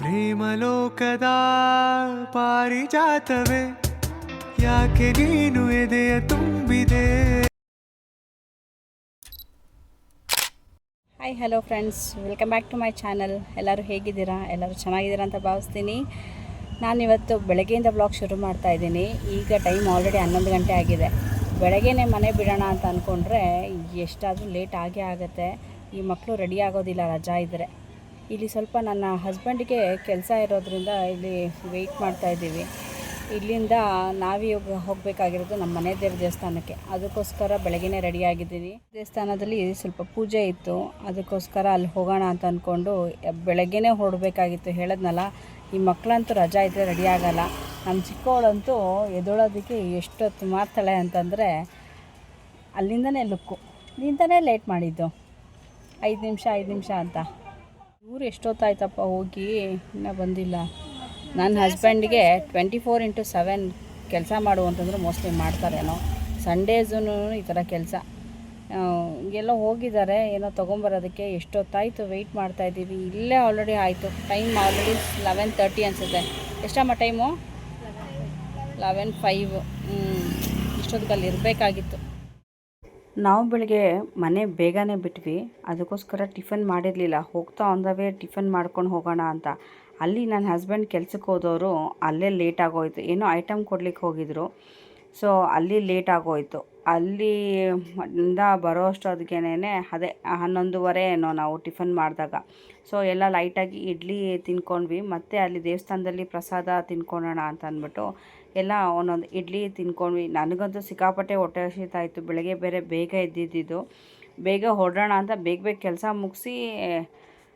ಪ್ರೇಮಲೋಕದ ಪಾರಿಜಾತವೇ, ಯಾಕೆ ನೀನು ಎದೆಯ ತುಂಬಿದೆ? Hi hello friends welcome back to my channel ಎಲ್ಲರೂ ಹೇಗಿದ್ದೀರಾ? ಎಲ್ಲರೂ ಚೆನ್ನಾಗಿದ್ದೀರಾ ಅಂತ ಭಾವಿಸ್ತೀನಿ. ನಾನಿವತ್ತು ಬೆಳಗ್ಗೆಯಿಂದ ಬ್ಲಾಗ್ ಶುರು ಮಾಡ್ತಾ ಇದ್ದೀನಿ. ಈಗ ಟೈಮ್ ಆಲ್ರೆಡಿ ಹನ್ನೊಂದು ಗಂಟೆ ಆಗಿದೆ. ಬೆಳಗ್ಗೆನೇ ಮನೆ ಬಿಡೋಣ ಅಂತ ಅಂದ್ಕೊಂಡ್ರೆ ಎಷ್ಟಾದರೂ ಲೇಟ್ ಆಗೇ ಆಗುತ್ತೆ. ಈ ಮಕ್ಕಳು ರೆಡಿ ಆಗೋದಿಲ್ಲ ರಜಾ ಇದ್ದರೆ ಇಲ್ಲಿ ಸ್ವಲ್ಪ ನನ್ನ ಹಸ್ಬೆಂಡಿಗೆ ಕೆಲಸ ಇರೋದ್ರಿಂದ ಇಲ್ಲಿ ವೆಯ್ಟ್ ಮಾಡ್ತಾ ಇದ್ದೀವಿ. ಇಲ್ಲಿಂದ ನಾವೇ ಹೋಗಬೇಕಾಗಿರೋದು ನಮ್ಮ ಮನೆ ದೇವ್ರ ದೇವಸ್ಥಾನಕ್ಕೆ. ಅದಕ್ಕೋಸ್ಕರ ಬೆಳಗ್ಗೆ ರೆಡಿ ಆಗಿದ್ದೀನಿ ದೇವಸ್ಥಾನದಲ್ಲಿ ಸ್ವಲ್ಪ ಪೂಜೆ ಇತ್ತು. ಅದಕ್ಕೋಸ್ಕರ ಅಲ್ಲಿ ಹೋಗೋಣ ಅಂತ ಅಂದ್ಕೊಂಡು ಬೆಳಗ್ಗೆನೇ ಹೊರಡಬೇಕಾಗಿತ್ತು. ಹೇಳದ್ನಲ್ಲ, ಈ ಮಕ್ಕಳಂತೂ ರಜಾ ಇದ್ದರೆ ರೆಡಿ ಆಗಲ್ಲ. ನಮ್ಮ ಚಿಕ್ಕವಳಂತೂ ಎದೊಳೋದಕ್ಕೆ ಎಷ್ಟೊತ್ತು ಮಾಡ್ತಾಳೆ ಅಂತಂದರೆ ಅಲ್ಲಿಂದನೇ ಲುಕ್ಕು. ನಿಂತಾನೇ ಲೇಟ್ ಮಾಡಿದ್ದು. ಐದು ನಿಮಿಷ ಐದು ನಿಮಿಷ ಅಂತ. ಇವ್ರು ಎಷ್ಟೊತ್ತಾಯ್ತಪ್ಪ ಹೋಗಿ? ಇನ್ನೂ ಬಂದಿಲ್ಲ. ನನ್ನ ಹಸ್ಬೆಂಡ್ಗೆ ಟ್ವೆಂಟಿ ಫೋರ್ ಇಂಟು ಸೆವೆನ್ ಕೆಲಸ ಮಾಡು ಅಂತಂದ್ರೆ ಮೋಸ್ಟ್ಲಿ ಮಾಡ್ತಾರೇನೋ. ಸಂಡೇಸೂ ಈ ಥರ ಕೆಲಸ. ಎಲ್ಲ ಹೋಗಿದ್ದಾರೆ, ಏನೋ ತೊಗೊಂಬರೋದಕ್ಕೆ ಎಷ್ಟೊತ್ತಾಯಿತು ವೆಯ್ಟ್ ಮಾಡ್ತಾ ಇದ್ದೀವಿ. ಇಲ್ಲೇ ಆಲ್ರೆಡಿ ಆಯಿತು. ಟೈಮ್ ಆಲ್ರೆಡಿ ಲೆವೆನ್ ತರ್ಟಿ ಅನಿಸುತ್ತೆ. ಎಷ್ಟಮ್ಮ ಟೈಮು ಲೆವೆನ್ ಫೈವ್ ಇಷ್ಟೊತ್ತಿಗೆ ಅಲ್ಲಿ ಇರಬೇಕಾಗಿತ್ತು ನಾವು ಬೆಳಿಗ್ಗೆ ಮನೆ ಬೇಗನೆ ಬಿಟ್ವಿ. ಅದಕ್ಕೋಸ್ಕರ ಟಿಫನ್ ಮಾಡಿರಲಿಲ್ಲ. ಹೋಗ್ತಾ ಆನ್ ದ ವೇ ಟಿಫನ್ ಮಾಡ್ಕೊಂಡು ಹೋಗೋಣ ಅಂತ. ಅಲ್ಲಿ ನನ್ನ ಹಸ್ಬೆಂಡ್ ಕೆಲ್ಸಕ್ಕೆ ಹೋದವರು ಅಲ್ಲೇ ಲೇಟ್ ಆಗೋಯ್ತು. ಏನೋ ಐಟಮ್ ಕೊಡ್ಲಿಕ್ಕೆ ಹೋಗಿದ್ರು. ಸೊ ಅಲ್ಲಿ ಲೇಟ್ ಆಗೋಯ್ತು. ಅಲ್ಲಿ ಇಂದ ಬರೋ ಅಷ್ಟೊತ್ತಿಗೆನೇ ಅದೇ ಹನ್ನೊಂದುವರೆ ಏನೋ ನಾವು ಟಿಫನ್ ಮಾಡಿದಾಗ. ಸೊ ಎಲ್ಲ ಲೈಟಾಗಿ ಇಡ್ಲಿ ತಿನ್ಕೊಂಡ್ವಿ. ಮತ್ತು ಅಲ್ಲಿ ದೇವಸ್ಥಾನದಲ್ಲಿ ಪ್ರಸಾದ ತಿನ್ಕೊಳ್ಳೋಣ ಅಂತ ಅಂದ್ಬಿಟ್ಟು ಎಲ್ಲ ಒಂದೊಂದು ಇಡ್ಲಿ ತಿನ್ಕೊಂಡ್ವಿ. ನನಗಂತೂ ಸಿಕ್ಕಾಪಟ್ಟೆ ಹೊಟ್ಟೆ ಹಸಿತಾಯಿತ್ತು ಬೆಳಗ್ಗೆ ಬೇರೆ ಬೇಗ ಎದ್ದಿದ್ದು ಬೇಗ ಹೊರಡೋಣ ಅಂತ ಬೇಗ ಬೇಗ ಕೆಲಸ ಮುಗಿಸಿ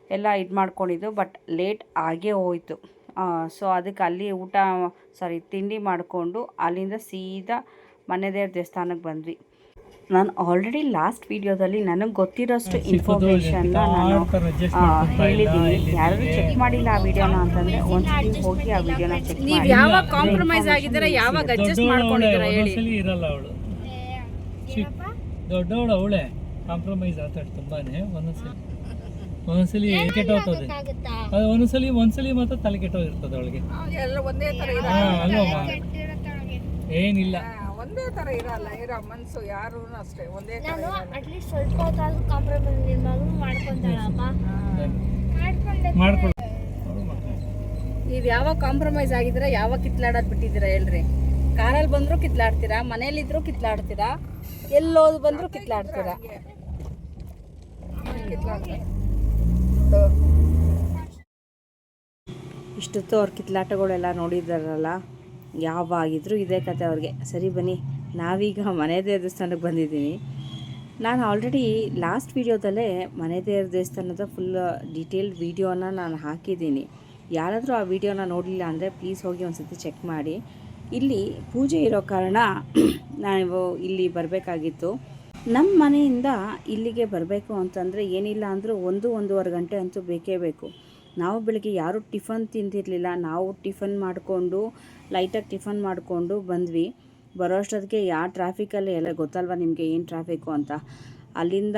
ಎಲ್ಲ ಇದು ಮಾಡ್ಕೊಂಡಿದ್ದು ಬಟ್ ಲೇಟ್ ಆಗೇ ಹೋಯಿತು. ಸೊ ಅದಕ್ಕೆ ಅಲ್ಲಿ ಊಟ ಸಾರಿ ತಿಂಡಿ ಮಾಡಿಕೊಂಡು ಅಲ್ಲಿಂದ ಸೀದಾ ಮನೆ ದೇವ್ರ ದೇವಸ್ಥಾನಕ್ಕೆ ಬಂದ್ವಿ. ನಾನು ಆಲ್ರೆಡಿ ಲಾಸ್ಟ್ ವಿಡಿಯೋದಲ್ಲಿ ನನಗೆ ಗೊತ್ತಿರೋಷ್ಟು ಇನ್ಫಾರ್ಮೇಷನ್ ನಾನು ಆ, ಹೇಳಿದ್ದೀನಿ ಯಾರಾದರೂ ಚೆಕ್ ಮಾಡಿಲ್ಲ ಆ ವಿಡಿಯೋನ ಅಂತಂದರೆ ಒಂದ್ಸತಿ ಹೋಗಿ ಆ ವಿಡಿಯೋನ ಚೆಕ್ ಮಾಡಿ. ಯಾವಾಗ ಕಾಂಪ್ರಮೈಸ್ ಆಗಿದ್ದೀರಾ ಯಾವಾಗ ಅಡ್ಜಸ್ಟ್ ಮಾಡ್ಕೊಂಡಿದ್ದೀರಾ ಹೇಳಿ. ಇರಲ್ಲ ಅವಳು. ದೊಡ್ಡವಳು ಅವಳೆ ಕಾಂಪ್ರಮೈಸ್ ಆಗ್ತಾಳೆ ತುಂಬಾನೇ ಒಂದೊಂದ್ಸಲಿ ಒಂದೊಂದ್ಸಲಿ ಕೆಟ್ಟೋಗ್ತದೆ ಒಂದ್ಸಲಿ ಒಂದ್ಸಲಿ ಮಾತ್ರ ತಲೆ ಕೆಟ್ಟೋಗಿರ್ತದೆ ಅವಳಿಗೆ. ಎಲ್ಲ ಒಂದೇ ತರ ಹಾ ಅಲ್ವಮ್ಮ ಏನಿಲ್ಲ. ಒಂದೇ ತರ ಇರಲ್ಲ. ಇರೋ ಮನ್ಸು ಯಾರು ಅಷ್ಟೇ ಒಂದೇ ತರ ನಾನು ಅಟ್ಲೀಸ್ಟ್ ಸ್ವಲ್ಪ ಹೊತ್ತಾದ್ರೂ ಕಾಂಪ್ರಮೈಸ್ ನಿಮ್ಮ ಮಗನು ಮಾಡ್ಕೊಂತಾಳಪ್ಪ ಮಾಡ್ಕೊಂಡು. ನೀವು ಯಾವಾಗ ಕಾಂಪ್ರಮೈಸ್ ಆಗಿದ್ರೆ ಯಾವಾಗ ಕಿತ್ಲಾಡೋದು ಬಿಟ್ಟಿದ್ದೀರಾ ಹೇಳ್ರಿ? ಕಾರಲ್ಲಿ ಬಂದರೂ ಕಿತ್ಲಾಡ್ತೀರಾ? ಮನೇಲಿದ್ರೂ ಕಿತ್ಲಾಡ್ತೀರಾ? ಎಲ್ಲೋದು ಬಂದರೂ ಕಿತ್ಲಾಡ್ತೀರಾ. ಇಷ್ಟೊತ್ತು ಅವ್ರ ಕಿತ್ಲಾಟಗಳೆಲ್ಲ ನೋಡಿದಾರಲ್ಲ ಯಾವಾಗಿದ್ರೂ ಇದೇ ಕತೆ ಅವ್ರಿಗೆ. ಸರಿ ಬನ್ನಿ, ನಾವೀಗ ಮನೆ ದೇವ್ರ ದೇವಸ್ಥಾನಕ್ಕೆ ಬಂದಿದ್ದೀನಿ ನಾನು ಆಲ್ರೆಡಿ ಲಾಸ್ಟ್ ವೀಡಿಯೋದಲ್ಲೇ ಮನೆ ದೇವ್ರ ದೇವಸ್ಥಾನದ ಫುಲ್ ಡೀಟೇಲ್ಡ್ ವೀಡಿಯೋನ ನಾನು ಹಾಕಿದ್ದೀನಿ. ಯಾರಾದರೂ ಆ ವಿಡಿಯೋನ ನೋಡಲಿಲ್ಲ ಅಂದರೆ ಪ್ಲೀಸ್ ಹೋಗಿ ಒಂದು ಚೆಕ್ ಮಾಡಿ. ಇಲ್ಲಿ ಪೂಜೆ ಇರೋ ಕಾರಣ ನಾವು ಇಲ್ಲಿ ಬರಬೇಕಾಗಿತ್ತು. ನಮ್ಮ ಮನೆಯಿಂದ ಇಲ್ಲಿಗೆ ಬರಬೇಕು ಅಂತಂದರೆ ಏನಿಲ್ಲ ಅಂದರೂ ಒಂದು, ಒಂದೂವರೆ ಗಂಟೆ ಅಂತೂ ಬೇಕೇ ಬೇಕು. ನಾವು ಬೆಳಗ್ಗೆ ಯಾರೂ ಟಿಫನ್ ತಿಂದಿರಲಿಲ್ಲ. ನಾವು ಟಿಫನ್ ಮಾಡಿಕೊಂಡು ಲೈಟಾಗಿ ಟಿಫನ್ ಮಾಡಿಕೊಂಡು ಬಂದ್ವಿ. ಬರೋ ಅಷ್ಟೊತ್ತಿಗೆ ಯಾವ ಟ್ರಾಫಿಕಲ್ಲಿ ಎಲ್ಲ ಗೊತ್ತಲ್ವ ನಿಮಗೆ ಏನು ಟ್ರಾಫಿಕ್ಕು ಅಂತ? ಅಲ್ಲಿಂದ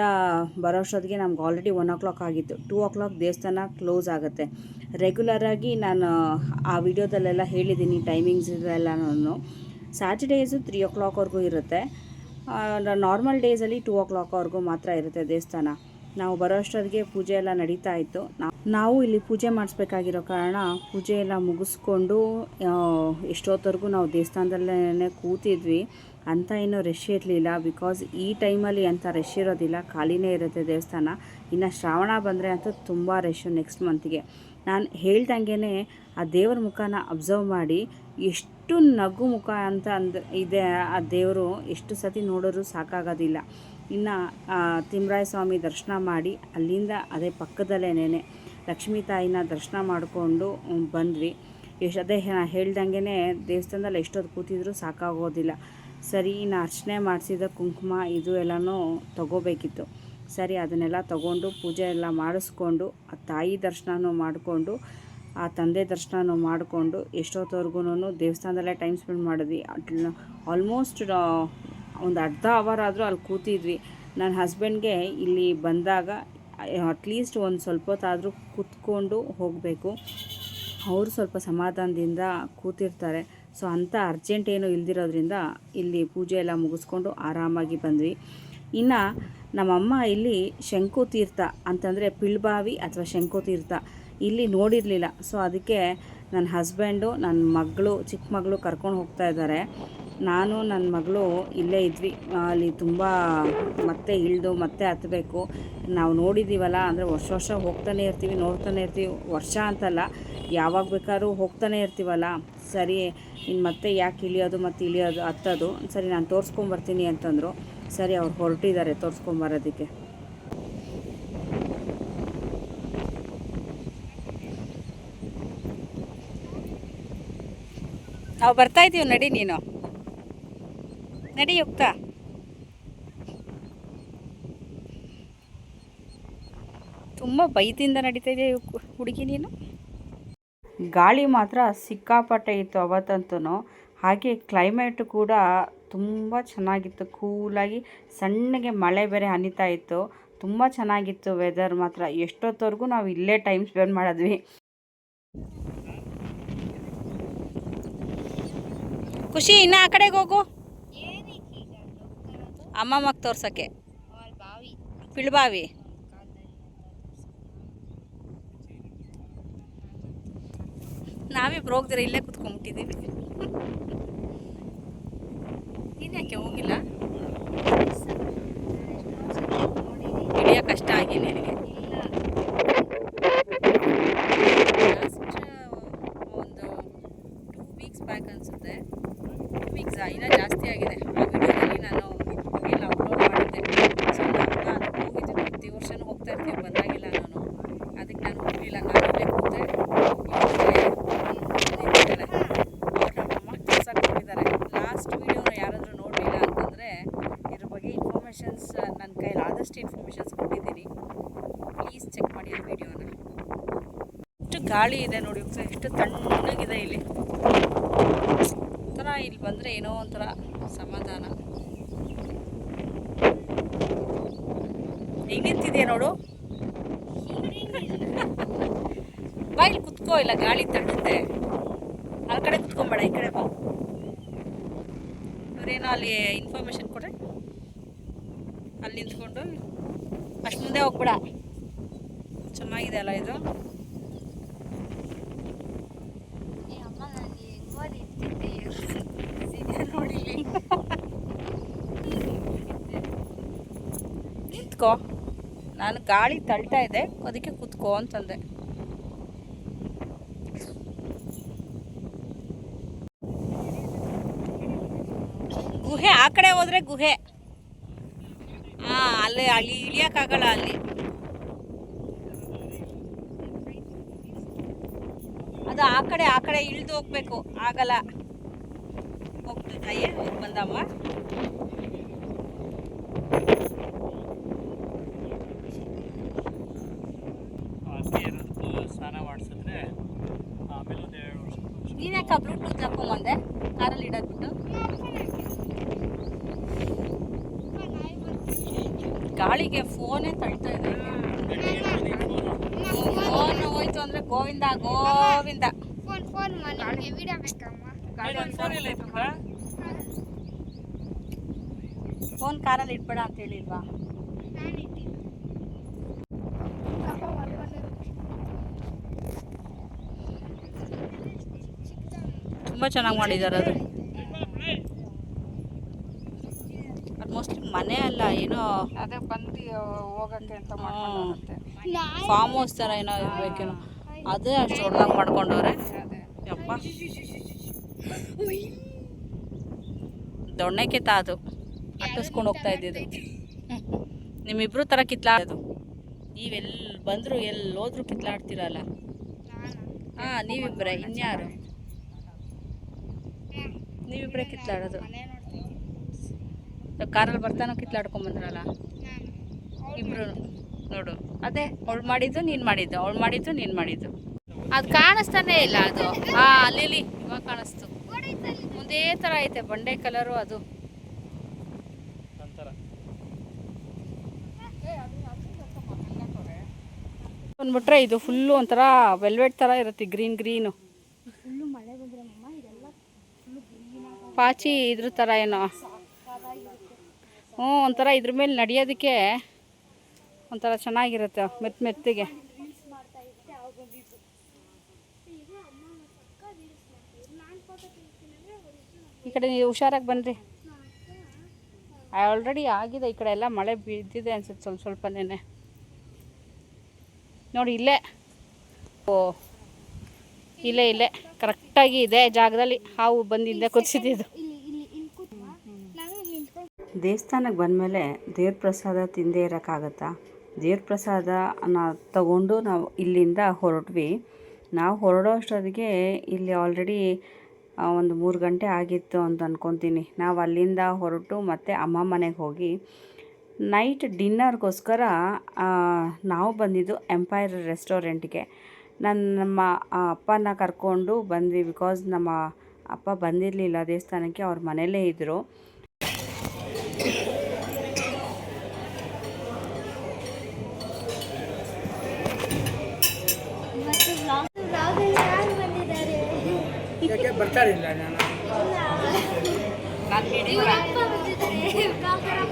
ಬರೋ ಅಷ್ಟೊತ್ತಿಗೆ ನಮ್ಗೆ ಆಲ್ರೆಡಿ ಒನ್ ಓ ಕ್ಲಾಕ್ ಆಗಿತ್ತು. ಟೂ ಓ ಕ್ಲಾಕ್ ದೇವಸ್ಥಾನ ಕ್ಲೋಸ್ ಆಗುತ್ತೆ. ರೆಗ್ಯುಲರಾಗಿ ನಾನು ಆ ವಿಡಿಯೋದಲ್ಲೆಲ್ಲ ಹೇಳಿದ್ದೀನಿ ಟೈಮಿಂಗ್ಸ್ ಇದೆಲ್ಲನೂ ಸ್ಯಾಟರ್ಡೇಸು ತ್ರೀ ಓ ಕ್ಲಾಕ್ವರೆಗೂ ಇರುತ್ತೆ. ನಾರ್ಮಲ್ ಡೇಸಲ್ಲಿ ಟೂ ಓ ಕ್ಲಾಕ್ವರೆಗೂ ಮಾತ್ರ ಇರುತ್ತೆ ದೇವಸ್ಥಾನ. ನಾವು ಬರೋ ಅಷ್ಟೊತ್ತಿಗೆ ಪೂಜೆ ಎಲ್ಲ ನಡೀತಾ ಇತ್ತು. ನಾವು ಇಲ್ಲಿ ಪೂಜೆ ಮಾಡಿಸ್ಬೇಕಾಗಿರೋ ಕಾರಣ ಪೂಜೆ ಎಲ್ಲ ಮುಗಿಸ್ಕೊಂಡು ಎಷ್ಟೊತ್ತವರೆಗೂ ನಾವು ದೇವಸ್ಥಾನದಲ್ಲೇ ಕೂತಿದ್ವಿ. ಅಂತ ಇನ್ನೂ ರಶ್ ಇರಲಿಲ್ಲ ಬಿಕಾಸ್ ಈ ಟೈಮಲ್ಲಿ ಅಂತ ರಶ್ ಇರೋದಿಲ್ಲ. ಖಾಲಿನೇ ಇರುತ್ತೆ ದೇವಸ್ಥಾನ. ಇನ್ನು ಶ್ರಾವಣ ಬಂದರೆ ಅಂತೂ ತುಂಬ ರಶ್ಶು ನೆಕ್ಸ್ಟ್ ಮಂತಿಗೆ ನಾನು ಹೇಳ್ದಂಗೆ ಆ ದೇವರ ಮುಖನ ಅಬ್ಸರ್ವ್ ಮಾಡಿ ಎಷ್ಟು ನಗು ಮುಖ ಅಂತ ಅಂದ ಇದೆ ಆ ದೇವರು, ಎಷ್ಟು ಸತಿ ನೋಡೋರು ಸಾಕಾಗೋದಿಲ್ಲ. ಇನ್ನು ತಿಮ್ರಾಯ ಸ್ವಾಮಿ ದರ್ಶನ ಮಾಡಿ ಅಲ್ಲಿಂದ ಅದೇ ಪಕ್ಕದಲ್ಲೇನೆ ಲಕ್ಷ್ಮೀ ತಾಯಿನ ದರ್ಶನ ಮಾಡಿಕೊಂಡು ಬಂದ್ವಿ. ಎಷ್ಟು, ಅದೇ ಹೇಳ್ದಂಗೆ ದೇವಸ್ಥಾನದಲ್ಲಿ ಎಷ್ಟೊತ್ತು ಕೂತಿದ್ರು ಸಾಕಾಗೋದಿಲ್ಲ. ಸರಿ, ಇನ್ನು ಅರ್ಚನೆ ಮಾಡಿಸಿದ ಕುಂಕುಮ ಇದು ಎಲ್ಲನೂ ತಗೋಬೇಕಿತ್ತು. ಸರಿ, ಅದನ್ನೆಲ್ಲ ತಗೊಂಡು ಪೂಜೆ ಎಲ್ಲ ಮಾಡಿಸ್ಕೊಂಡು ಆ ತಾಯಿ ದರ್ಶನನೂ ಮಾಡಿಕೊಂಡು ಆ ತಂದೆ ದರ್ಶನನೂ ಮಾಡಿಕೊಂಡು ಎಷ್ಟೊತ್ತವರೆಗೂ ದೇವಸ್ಥಾನದಲ್ಲೇ ಟೈಮ್ ಸ್ಪೆಂಡ್ ಮಾಡಿದ್ವಿ. ಆಲ್ಮೋಸ್ಟ್ ಒಂದು ಅರ್ಧ ಅವರ್ ಆದರೂ ಅಲ್ಲಿ ಕೂತಿದ್ವಿ. ನನ್ನ ಹಸ್ಬೆಂಡ್ಗೆ ಇಲ್ಲಿ ಬಂದಾಗ ಅಟ್ಲೀಸ್ಟ್ ಒಂದು ಸ್ವಲ್ಪ ಹೊತ್ತಾದರೂ ಕೂತ್ಕೊಂಡು ಹೋಗಬೇಕು. ಅವರು ಸ್ವಲ್ಪ ಸಮಾಧಾನದಿಂದ ಕೂತಿರ್ತಾರೆ. ಸೊ ಅಂಥ ಅರ್ಜೆಂಟ್ ಏನು ಇಲ್ದಿರೋದ್ರಿಂದ ಇಲ್ಲಿ ಪೂಜೆ ಎಲ್ಲ ಮುಗಿಸ್ಕೊಂಡು ಆರಾಮಾಗಿ ಬಂದ್ವಿ. ಇನ್ನು ನಮ್ಮಮ್ಮ ಇಲ್ಲಿ ಶಂಕು ತೀರ್ಥ ಅಂತಂದರೆ ಪಿಳ್ಬಾವಿ ಅಥವಾ ಶಂಕು ತೀರ್ಥ ಇಲ್ಲಿ ನೋಡಿರಲಿಲ್ಲ. ಸೊ ಅದಕ್ಕೆ ನನ್ನ ಹಸ್ಬೆಂಡು ನನ್ನ ಮಗಳು ಚಿಕ್ಕ ಮಗಳು ಕರ್ಕೊಂಡು ಹೋಗ್ತಾ ಇದ್ದಾರೆ. ನಾನು ನನ್ನ ಮಗಳು ಇಲ್ಲೇ ಇದ್ವಿ. ಅಲ್ಲಿ ತುಂಬ ಮತ್ತೆ ಇಳಿದು ಮತ್ತೆ ಹತ್ತಬೇಕು ನಾವು ನೋಡಿದ್ದೀವಲ್ಲ ಅಂದರೆ ವರ್ಷ ವರ್ಷ ಹೋಗ್ತಾನೆ ಇರ್ತೀವಿ, ನೋಡ್ತಾನೆ ಇರ್ತೀವಿ. ವರ್ಷ ಅಂತಲ್ಲ, ಯಾವಾಗ ಬೇಕಾದ್ರೂ ಹೋಗ್ತಾನೆ ಇರ್ತೀವಲ್ಲ. ಸರಿ ಇನ್ನು ಮತ್ತೆ ಯಾಕೆ ಇಳಿಯೋದು ಮತ್ತು ಇಳಿಯೋದು, ಹತ್ತೋದು. ಸರಿ, ನಾನು ತೋರಿಸ್ಕೊಂಬರ್ತೀನಿ ಅಂತಂದರು. ಸರಿ ಅವ್ರು ಹೊರಟಿದ್ದಾರೆ ತೋರಿಸ್ಕೊಂಬರೋದಕ್ಕೆ ನಾವು ಬರ್ತಾ ಇದ್ದೀವಿ ನಡಿ ನೀನು. ನಡಿ ಯುಕ್ತ ತುಂಬ ಬೈದಿಂದ ನಡೀತಾ ಇದೆ ಹುಡುಗಿ ನೀನು? ಗಾಳಿ ಮಾತ್ರ ಸಿಕ್ಕಾಪಟ್ಟೆ ಇತ್ತು ಅವತ್ತಂತೂ ಹಾಗೆ ಕ್ಲೈಮೇಟ್ ಕೂಡ ತುಂಬ ಚೆನ್ನಾಗಿತ್ತು. ಕೂಲಾಗಿ ಸಣ್ಣಗೆ ಮಳೆ ಬೇರೆ ಹನಿತಾ ಇತ್ತು. ತುಂಬ ಚೆನ್ನಾಗಿತ್ತು ವೆದರ್ ಮಾತ್ರ. ಎಷ್ಟೊತ್ತವರೆಗೂ ನಾವು ಇಲ್ಲೇ ಟೈಮ್ ಸ್ಪೆಂಡ್ ಮಾಡಿದ್ವಿ. ಖುಷಿ ಇನ್ನು ಆ ಕಡೆಗೆ ಹೋಗು. ಅಮ್ಮಮ್ಮಗೆ ತೋರ್ಸೋಕ್ಕೆ. ಬಾವಿ. ಪಿಳ್ಬಾವಿ ನಾವಿಬ್ರು ಹೋಗ್ದಿರ ಇಲ್ಲೇ ಕುತ್ಕೊಂಡ್ಬಿಟ್ಟಿದ್ದೀವಿ ನೀನು ಯಾಕೆ ಹೋಗಿಲ್ಲ? ಹಿಡಿಯೋ ಕಷ್ಟ ಆಗಿ ನಿನಗೆ. ಲಾಸ್ಟ್ ಒಂದು ಟೂ ವೀಕ್ಸ್ ಬ್ಯಾಕ್ ಅನಿಸುತ್ತೆ. ಟೂ ವೀಕ್ಸ್ ಇನ್ನೂ ಜಾಸ್ತಿ ಆಗಿದೆ. ಆ ವಿಡಿಯೋದಲ್ಲಿ ನಾನು ಎಲ್ಲ ಅಪ್ಲೋಡ್ ಮಾಡಿದ್ದೆ. ಸೊ ನಾನು ಹೋಗಿದ್ದು ಪ್ರತಿ ಹೋಗ್ತಾ ಇರ್ತೀವಿ ಬಂದಾಗಿಲ್ಲ ನಾನು. ಅದಕ್ಕೆ ನಾನು ಹೋಗಲಿಲ್ಲ ನಾನು ಇಲ್ಲೇ ಕೂತೆ ಹೋಗಿದ್ದಾರೆ ಲಾಸ್ಟ್ ವಿಡಿಯೋನ ಯಾರಾದರೂ ನೋಡಲಿಲ್ಲ ಅಂತಂದರೆ ಇದ್ರ ಬಗ್ಗೆ ಇನ್ಫಾರ್ಮೇಷನ್ಸ್ ನನ್ನ ಕೈಲಿ ಆದಷ್ಟು ಇನ್ಫಾರ್ಮೇಷನ್ಸ್ ಕೊಟ್ಟಿದ್ದೀನಿ ಪ್ಲೀಸ್ ಚೆಕ್ ಮಾಡಿ ಆ ವಿಡಿಯೋನ ಎಷ್ಟು ಗಾಳಿ ಇದೆ ನೋಡಿ ಎಷ್ಟು ತಣ್ಣಗಿದೆ ಇಲ್ಲಿ. ಒಂಥರ ಇಲ್ಲಿ ಬಂದರೆ ಏನೋ ಒಂಥರ ಸಮಾಧಾನ. ಹೆಂಗೆ ನಿಂತಿದೆಯಾ ನೋಡು? ಇಲ್ಲಿ ಕುತ್ಕೋ, ಇಲ್ಲ ಗಾಳಿ ತಣ್ಣುತ್ತೆ ಆ ಕಡೆ ಕುತ್ಕೊಂಬೇಡ, ಈ ಕಡೆ ಬಾ. ಇವರೇನೋ ಅಲ್ಲಿ ಇನ್ಫಾರ್ಮೇಶನ್ ಕೊಡ್ರೆ ಅಲ್ಲಿ ನಿಂತ್ಕೊಂಡು ಅಷ್ಟು ಮುಂದೆ ಹೋಗ್ಬೇಡ. ಚೆನ್ನಾಗಿದೆ ಅಲ್ಲ ಇದು ಏ ಅಮ್ಮ ನಾನು ಹೆಂಗೋ ನಿಂತಿದ್ದೆ ನೋಡಿ ನಾನು ಗಾಳಿ ತಳ್ತಾ ಇದೆ ಅದಕ್ಕೆ ಕುತ್ಕೋ ಅಂತಂದೆ. ಗುಹೆ, ಆ ಕಡೆ ಹೋದ್ರೆ ಗುಹೆ. ಹಾ ಅಲ್ಲಿ ಅಲ್ಲಿ ಇಳಿಯಕ್ಕಾಗಲ್ಲ ಅಲ್ಲಿ. ಅದು ಆ ಕಡೆ ಆ ಕಡೆ ಇಳಿದು ಹೋಗ್ಬೇಕು. ಆಗಲ್ಲ. ಹೋಗ್ತಿದ್ದಾಯೇ ಹೋಗಿ ಬಂದಮ್ಮ. ಹಾಕೊಂಬಂದೆ ಕಾರಲ್ಲಿ ಇಡೋದು ಬಿಟ್ಟು ಗಾಳಿಗೆ ಫೋನೇ ತಳ್ತಾ ಇದೆ ಫೋನ್ ಹೋಯ್ತು ಅಂದ್ರೆ ಗೋವಿಂದ ಗೋವಿಂದ. ಫೋನ್ ಕಾರಲ್ಲಿ ಇಟ್ಬೇಡ ಅಂತ ಹೇಳಿಲ್ವಾ? ತುಂಬ ಚೆನ್ನಾಗಿ ಮಾಡಿದ್ದಾರೆ ಅದು. ಅದು ಮೋಸ್ಟ್ಲಿ ಮನೆ ಅಲ್ಲ ಏನೋ ಅದೇ ಬಂದು ಹೋಗಕ್ಕೆ ಅಂತ ಫಾರ್ಮ್ ಹೌಸ್ ಥರ ಏನೋ ಇರ್ಬೇಕೇನೋ. ಅದೇ ಅಷ್ಟು ದೊಡ್ಡದಾಗಿ ಮಾಡ್ಕೊಂಡವ್ರೆ. ಯಪ್ಪ. ದೊಣ್ಣೆಕೆ ಅದು. ಅಟ್ಟಿಸ್ಕೊಂಡು ಹೋಗ್ತಾ ಇದ್ದಿದ್ದು. ನಿಮ್ಮಿಬ್ರು ಥರ ಕಿತ್ಲಾಡೋದು. ನೀವೆಲ್ಲಿ ಬಂದರೂ ಎಲ್ಲಿ ಹೋದ್ರು ಕಿತ್ಲಾಡ್ತೀರಲ್ಲ. ಹಾಂ ನೀವಿಬ್ಬರೇ ಇನ್ಯಾರು? ನೀವಿಬ್ಬರೇ ಕಿತ್ಲಾಡೋದು. ಕಾರಲ್ಲಿ ಬರ್ತಾನೋ ಕಿತ್ಲಾಡ್ಕೊಂಬಂದ್ರಲ್ಲ? ಇಬ್ರು ನೋಡು. ಅದೇ ಅವಳು ಮಾಡಿದ್ದು ನೀನ್ ಮಾಡಿದ್ದು. ಅವಳು ಮಾಡಿದ್ದು ನೀನ್ ಮಾಡಿದ್ದು. ಅದು ಕಾಣಿಸ್ತಾನೆ ಇಲ್ಲ ಅದು. ಹಾ ಅಲ್ಲಿ ಇವಾಗ ಕಾಣಿಸ್ತು. ಒಂದೇ ತರ ಐತೆ ಬಂಡೆ ಕಲರು ಅದು. ನಂತರ. ಬಂದ್ಬಿಟ್ರೆ ಇದು ಫುಲ್ಲು ಒಂಥರ ವೆಲ್ವೆಟ್ ಥರ ಇರುತ್ತೆ ಗ್ರೀನ್ ಗ್ರೀನು ಪಾಚಿ ಇದ್ರ ಥರ ಏನೋ. ಹ್ಞೂ ಒಂಥರ ಇದ್ರ ಮೇಲೆ ನಡೆಯೋದಕ್ಕೆ ಒಂಥರ ಚೆನ್ನಾಗಿರುತ್ತೆ ಮೆತ್ತ ಮೆತ್ತಿಗೆ. ಈ ಕಡೆ ನೀವು ಹುಷಾರಾಗಿ ಬನ್ನಿರಿ ಆಲ್ರೆಡಿ ಆಗಿದೆ ಈ ಕಡೆ ಎಲ್ಲ ಮಳೆ ಬಿದ್ದಿದೆ ಅನ್ಸುತ್ತೆ ಸ್ವಲ್ಪ ಸ್ವಲ್ಪನೇ ನೋಡಿ ಇಲ್ಲೇ. ಓ. ಇಲ್ಲೇ ಇಲ್ಲೇ. ಕರೆಕ್ಟಾಗಿ ಇದೆ ಜಾಗದಲ್ಲಿ. ಹಾವು ಬಂದಿದ್ದೆ ಕುದಿಸಿದ್ದು. ದೇವಸ್ಥಾನಕ್ಕೆ ಬಂದಮೇಲೆ ದೇವ್ರ ಪ್ರಸಾದ ತಿಂದೇ ಇರೋಕ್ಕಾಗತ್ತಾ? ದೇವ್ರ ಪ್ರಸಾದನ ತಗೊಂಡು ನಾವು ಇಲ್ಲಿಂದ ಹೊರಟ್ವಿ. ನಾವು ಹೊರಡೋ ಅಷ್ಟೊತ್ತಿಗೆ ಇಲ್ಲಿ ಆಲ್ರೆಡಿ ಒಂದು ಮೂರು ಗಂಟೆ ಆಗಿತ್ತು ಅಂತ ಅಂದ್ಕೊತೀನಿ ನಾವು ಅಲ್ಲಿಂದ ಹೊರಟು ಮತ್ತೆ ಅಮ್ಮ ಮನೆಗೆ ಹೋಗಿ ನೈಟ್ ಡಿನ್ನರ್ಗೋಸ್ಕರ ನಾವು ಬಂದಿದ್ದು ಎಂಪೈರ್ ರೆಸ್ಟೋರೆಂಟ್ಗೆ ನನ್ನ ನಮ್ಮ ಅಪ್ಪನ ಕರ್ಕೊಂಡು ಬಂದ್ವಿ ಬಿಕಾಸ್ ನಮ್ಮ ಅಪ್ಪ ಬಂದಿರಲಿಲ್ಲ ದೇವಸ್ಥಾನಕ್ಕೆ ಅವ್ರ ಮನೆಯಲ್ಲೇ ಇದ್ದರು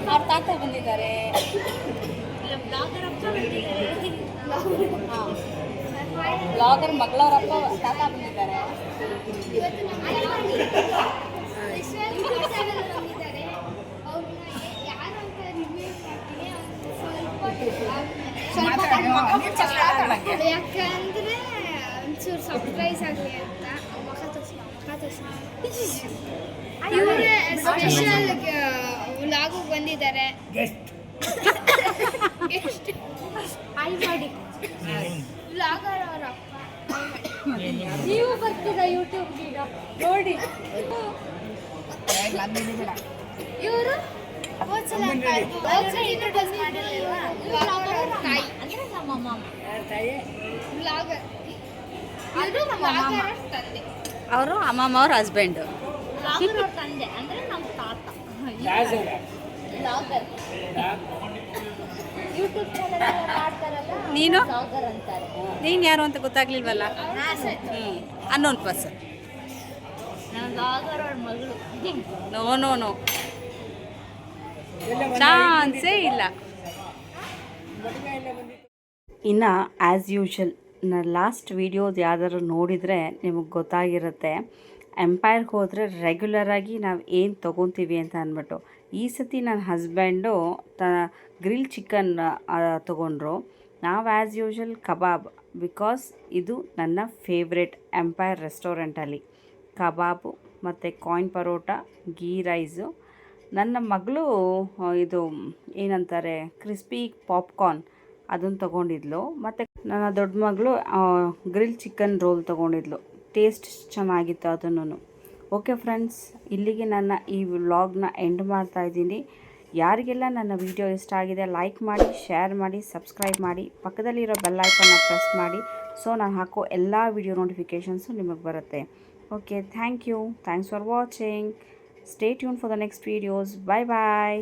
ಅವ್ರ ತಾತ ಬಂದಿದ್ದಾರೆ. ಬ್ಲಾಗರ್ ಮಗಳವರಪ್ಪ ತಾತ ಬಂದಿದ್ದಾರೆ ಇವತ್ತು ನಮ್ಮ ಅಯ್ಯಮ್ಮನಿ ವಿಶ್ವಲ್ ಬಂದಿದ್ದಾರೆ ಅವ್ರನ್ನ ಯಾರು ಅಂತ ರಿವ್ಯೂ ಮಾಡ್ತೀನಿ ಅವ್ರು ಸ್ವಲ್ಪ ಯಾಕಂದ್ರೆ ಒಂಚೂರು ಸರ್ಪ್ರೈಸ್ ಆಗಲಿ ಅಂತ ಮುಖ ತೋರಿಸಿ ಮುಖ ತೋರಿಸಿ ಇವರೇ ಸ್ಪೆಷಲ್ ವ್ಲಾಗ್ ಬಂದಿದ್ದಾರೆ ಗೆಸ್ಟ್ ಐ ಮಾಡಿ ವ್ಲಾಗರ್ ಅವರ ನೀವು ಬರ್ತೀರಾ ಯೂಟ್ಯೂಬ್ಗೆ ಈಗ? ನೋಡಿ. ಇವರು? ಅವ್ರ ಅಮ್ಮಮ್ಮ ಅವ್ರ ಹಸ್ಬೆಂಡ್ ತಂದೆ ಅಂದ್ರೆ ನಮ್ಮ ತಾತ. ಯೂಟ್ಯೂಬ್ ಚಾನಲ್ ಮಾಡ್ತಾರಲ್ಲ ನೀನು? ಅಂತಾರೆ. ನೀನು ಯಾರು ಅಂತ ಗೊತ್ತಾಗ್ಲಿಲ್ವಲ್ಲ? ಹ್ಞೂ ಅನ್ನೋನ್ ಪರ್ಸನ್ ನಾನು ವ್ಲಾಗರ್ ಅವ್ರ ಮಗಳು. ನೋ ನೋ ನೋ ಚಾನ್ಸೇ ಇಲ್ಲ. ಇನ್ನು ಆ್ಯಸ್ ಯೂಶಲ್ನ ಲಾಸ್ಟ್ ವೀಡಿಯೋದು ಯಾವ್ದಾದ್ರು ನೋಡಿದರೆ ನಿಮಗೆ ಗೊತ್ತಾಗಿರುತ್ತೆ. ಎಂಪೈರ್ಗೆ ಹೋದರೆ ರೆಗ್ಯುಲರಾಗಿ ನಾವು ಏನು ತೊಗೊತೀವಿ ಅಂತ ಅಂದ್ಬಿಟ್ಟು. ಈ ಸತಿ ನನ್ನ ಹಸ್ಬೆಂಡು ತ ಗ್ರಿಲ್ ಚಿಕನ್ ತೊಗೊಂಡ್ರು. ನಾವು ಆ್ಯಸ್ ಯೂಶಲ್ ಕಬಾಬ್ ಬಿಕಾಸ್ ಇದು ನನ್ನ ಫೇವ್ರೆಟ್ ಎಂಪೈರ್ ರೆಸ್ಟೋರೆಂಟಲ್ಲಿ ಕಬಾಬು ಮತ್ತು ಕಾಯಿನ್ ಪರೋಟ ಗೀ ರೈಸು ನನ್ನ ಮಗಳು ಇದು ಏನಂತಾರೆ ಕ್ರಿಸ್ಪಿ ಪಾಪ್ಕಾರ್ನ್ ಅದನ್ನು ತೊಗೊಂಡಿದ್ಲು. ಮತ್ತು ನನ್ನ ದೊಡ್ಡ ಮಗಳು ಗ್ರಿಲ್ ಚಿಕನ್ ರೋಲ್ ತೊಗೊಂಡಿದ್ಲು. ಟೇಸ್ಟ್ ಚೆನ್ನಾಗಿತ್ತು ಅದನ್ನು ಓಕೆ ಫ್ರೆಂಡ್ಸ್ ಇಲ್ಲಿಗೆ ನನ್ನ ಈ ವ್ಲಾಗ್ನ ಎಂಡ್ ಮಾಡ್ತಾ ಇದ್ದೀನಿ. ಯಾರಿಗೆಲ್ಲ ನನ್ನ ವಿಡಿಯೋ ಇಷ್ಟ ಆಗಿದೆ ಲೈಕ್ ಮಾಡಿ ಶೇರ್ ಮಾಡಿ ಸಬ್ಸ್ಕ್ರೈಬ್ ಮಾಡಿ, ಪಕ್ಕದಲ್ಲಿರೋ ಬೆಲ್ ಐಕನ್ನ ಪ್ರೆಸ್ ಮಾಡಿ. ಸೊ ನಾನು ಹಾಕೋ ಎಲ್ಲ ವಿಡಿಯೋ ನೋಟಿಫಿಕೇಷನ್ಸು ನಿಮಗೆ ಬರುತ್ತೆ. Okay thank you thanks for watching stay tune for the next videos bye bye